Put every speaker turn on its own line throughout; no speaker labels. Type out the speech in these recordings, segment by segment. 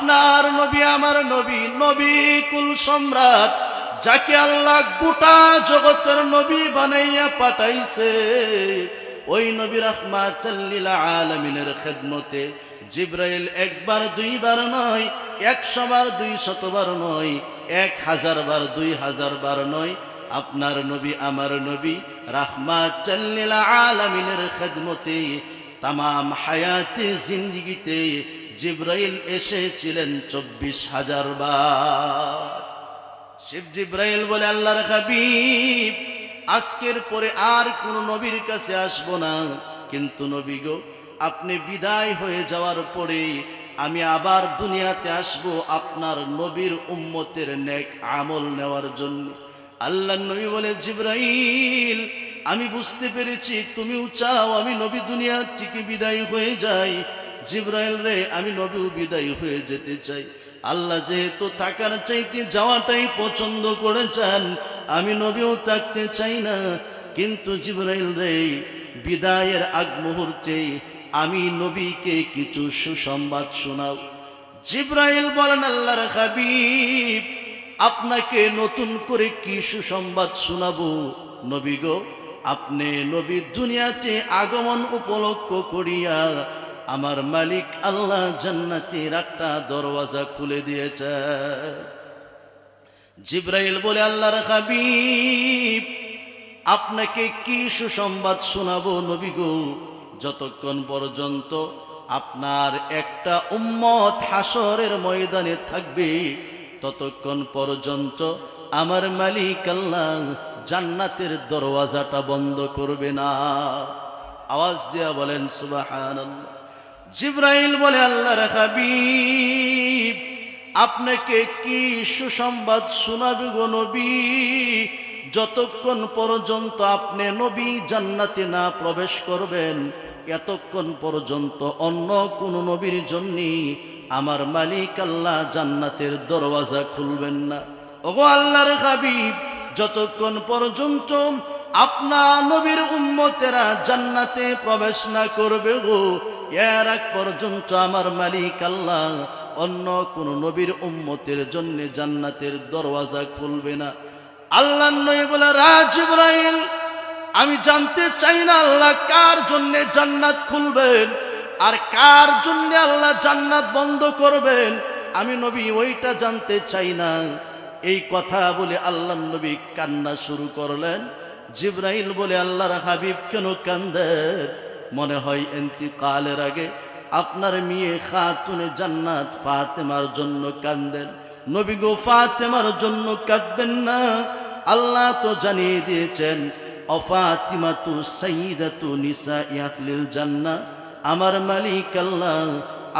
আপনার নবী, আমার নবী নবী কুল সম্রাট, যাকে আল্লাহ গোটা জগতের নবী বানাইয়া পাঠাইছে, ওই নবী রহমা চাল্লিল আলমিনের খেদমতে। জিব্রাইল একবার, দুইবার নয়, একশো বার দুই শতবার নয়, এক হাজার বার, দুই হাজার বার নয়, আপনার নবী, আমার নবী রাহমা চাল্লিল আলমিনের খেদমতে তামাম হায়াতে জিন্দিগিতে জিব্রাইল এসেছিলেন চব্বিশ হাজার বার। শিব জিব্রাইল বলে, আল্লাহর হাবিব, আজকের পরে আর কোন নবীর কাছে আসব না। কিন্তু নবী গো, আপনি বিদায় হয়ে যাওয়ার পরে আমি আবার দুনিয়াতে আসব আপনার নবীর উম্মতের নেক আমল নেওয়ার জন্য। আল্লাহ নবী বলে, জিব্রাইল, আমি বুঝতে পেরেছি, তুমিও চাও আমি নবী দুনিয়া থেকে বিদায় হয়ে যাই। জিব্রাইল রে, আমি নবীও বিদায় হয়ে যেতে চাই। আল্লাহ যেহেতু থাকার চাইতে যাওয়াটাই পছন্দ করেছেন, আমি নবীও থাকতে চাই না। কিন্তু জিব্রাইল রে, বিদায়ের আগ মুহূর্তে আমি নবীকে কিছু সুসংবাদ শোনাও। জিব্রাইল বলেন, আল্লাহর হাবিব, আপনাকে নতুন করে কি সুসংবাদ শোনাবো? নবী গো, আপনি নবী দুনিয়াতে আগমন উপলক্ষ করিয়া আমার মালিক আল্লাহ জান্নাতের একটা দরওয়াজা খুলে দিয়েছে। জিব্রাইল বলে, আল্লাহর হাবিব, আপনাকে কি সুসংবাদ শোনাবো নবী গো? যতক্ষণ পর্যন্ত আপনার একটা উম্মত হাসরের ময়দানে থাকবে, ততক্ষণ পর্যন্ত আমার মালিক আল্লাহ জান্নাতের দরওয়াজাটা বন্ধ করবে না। আওয়াজ দিয়া বলেন, সুবহানাল্লাহ। জিব্রাইল বলে, আল্লাহর হাবিব, আপনাকে কি সুসংবাদ শোনাবে গো নবী? যতক্ষণ পর্যন্ত আপনি নবী জান্নাতে না প্রবেশ করবেন, এতক্ষণ পর্যন্ত অন্য কোন নবীর জন্য আমার মালিক আল্লাহ জান্নাতের দরওয়াজা খুলবেন না। ওগো আল্লাহর হাবিব, যতক্ষণ পর্যন্ত আপনার নবীর উম্মতেরা জান্নাতে প্রবেশ না করবে গো এর আগ পর্যন্ত আমার মালিক আল্লাহ অন্য কোন নবীর উম্মতের জন্য জান্নাতের দরওয়াজা খুলবে না। আল্লাহ নয় বলে, রাজ ইব্রাহিম আমি জানতে চাই না আল্লাহ কার জন্য জান্নাত খুলবেন আর কার জন্য আল্লাহ জান্নাত বন্ধ করবেন। আমি নবী ওইটা জানতে চাই না। এই কথা বলে আল্লাহ নবী কান্না শুরু করলেন। জিব্রাইল বলে, আল্লাহর হাবিব কেন কান্দেন? মনে হয় কালের আগে আপনার মেয়ে খাতুনে জান্নাত ফাতেমার জন্য কান্দেন। নবী গো ফাতেমার জন্য কাঁদবেন না। আল্লাহ তো জানিয়ে দিয়েছেন অফাতিমাতু তু নিসা ইয়াকলিল জান্না আমার মালিক আল্লাহ,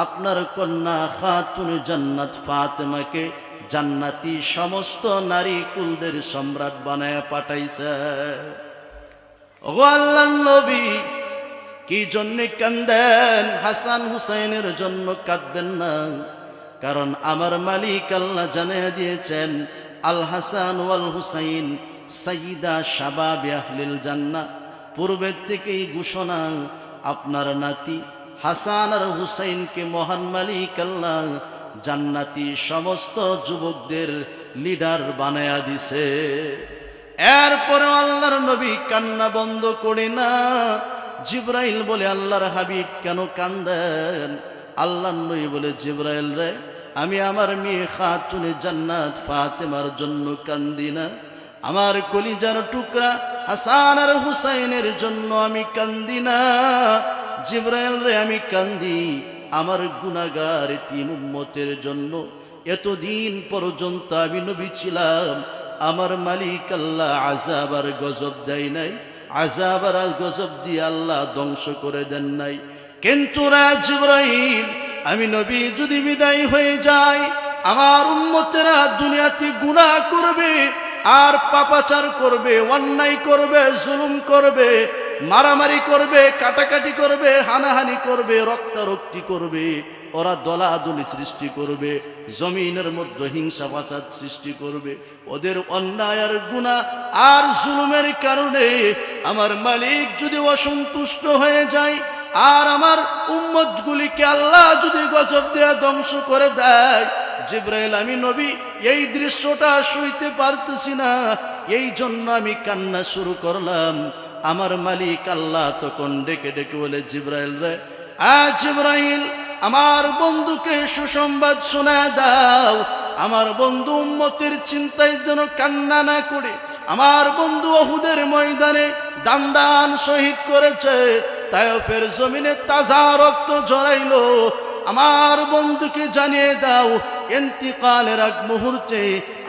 আপনার কন্যা খাতুন জান্নাত ফাতেমাকে জান্নাতি সমস্ত নারী কুলদের সম্রাট বানায় পাঠাইছে। ও আল্লাহ নবী কি জন্যে কান্দেন? হাসান হুসাইনের জন্য কাঁদবেন না। কারণ আমার মালিক আল্লাহ জানিয়ে দিয়েছেন, আল হাসান ওয়াল হুসাইন সাইদা শাবাব আহলিল জান্না পূর্বের থেকেই ঘোষণা, আপনার নাতি হাসান আর হুসাইনকে মহান মালিক আল্লাহ জান্নাতি সমস্ত যুবকদের লিডার বানায়া দিছে। এরপরে আল্লাহর নবী কান্না বন্ধ করে না। জিব্রাইল বলে, আল্লাহর হাবিব কেন কান্দেন? আল্লাহ নই বলে, জিব্রাইল রে, আমি আমার মেয়ে খাতুনে জান্নাত ফাতেমার জন্য কান্দি না। আমার কলিজার টুকরা হাসান আর হুসাইনের জন্য আমি কান্দি না। জিব্রাইল রে, আমি কান্দি আমার গুনাগার তিন উম্মতের জন্য। এতদিন পর্যন্ত আমি নবী ছিলাম। আমার মালিক আল্লাহ আজাব আর গজব দেয় নাই। আজাব আর গজব দিয়ে আল্লাহ ধ্বংস করে দেন নাই। কিন্তু রাজ ইব্রাহিম আমি নবী যদি বিদায় হয়ে যাই, আমার উম্মতেরা দুনিয়াতে গুনাহ করবে, আর পাপাচার করবে, অন্যায় করবে, জুলুম করবে, মারামারি করবে, কাটাকাটি করবে, হানাহানি করবে, রক্তারক্তি করবে। ওরা দলাদলি সৃষ্টি করবে, জমিনের মধ্যে হিংসা ফাসাদ সৃষ্টি করবে। ওদের অন্যায় আর গুণা আর জুলুমের কারণে আমার মালিক যদি অসন্তুষ্ট হয়ে যায়, আর আমার উম্মতগুলিকে আল্লাহ যদি গজব দেয়া ধ্বংস করে দেয়, জিব্রাইল আমি নবী, এই দৃশ্যটা সইতে পারতেছি না। এই জন্য আমি কান্না শুরু করলাম। আমার মালিক আল্লাহ তখন ডেকে ডেকে বলে, জিব্রাইল রে আজ জিব্রাইল আমার বন্ধুকে সুসংবাদ শোনা দাও। আমার বন্ধু উম্মতের চিন্তায় যেন কান্না না করে। আমার বন্ধু অহুদের ময়দানে দান দান শহীদ করেছে। তায়ফের জমিনে তাজা রক্ত জড়াইলো আমার বন্ধুকে জানিয়ে দাও, এন্তিকালের এক মুহূর্তে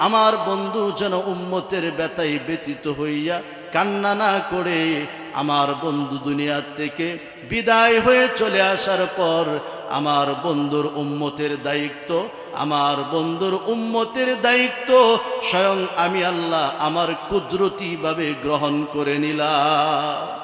আমার বন্ধু যেন উম্মতের ব্যথায় ব্যতীত হইয়া কান্না না করে। আমার বন্ধু দুনিয়ার থেকে বিদায় হয়ে চলে আসার পর আমার বন্ধুর উম্মতের দায়িত্ব, আমার বন্ধুর উম্মতের দায়িত্ব স্বয়ং আমি আল্লাহ আমার কুদরতিভাবে গ্রহণ করে নিলাম।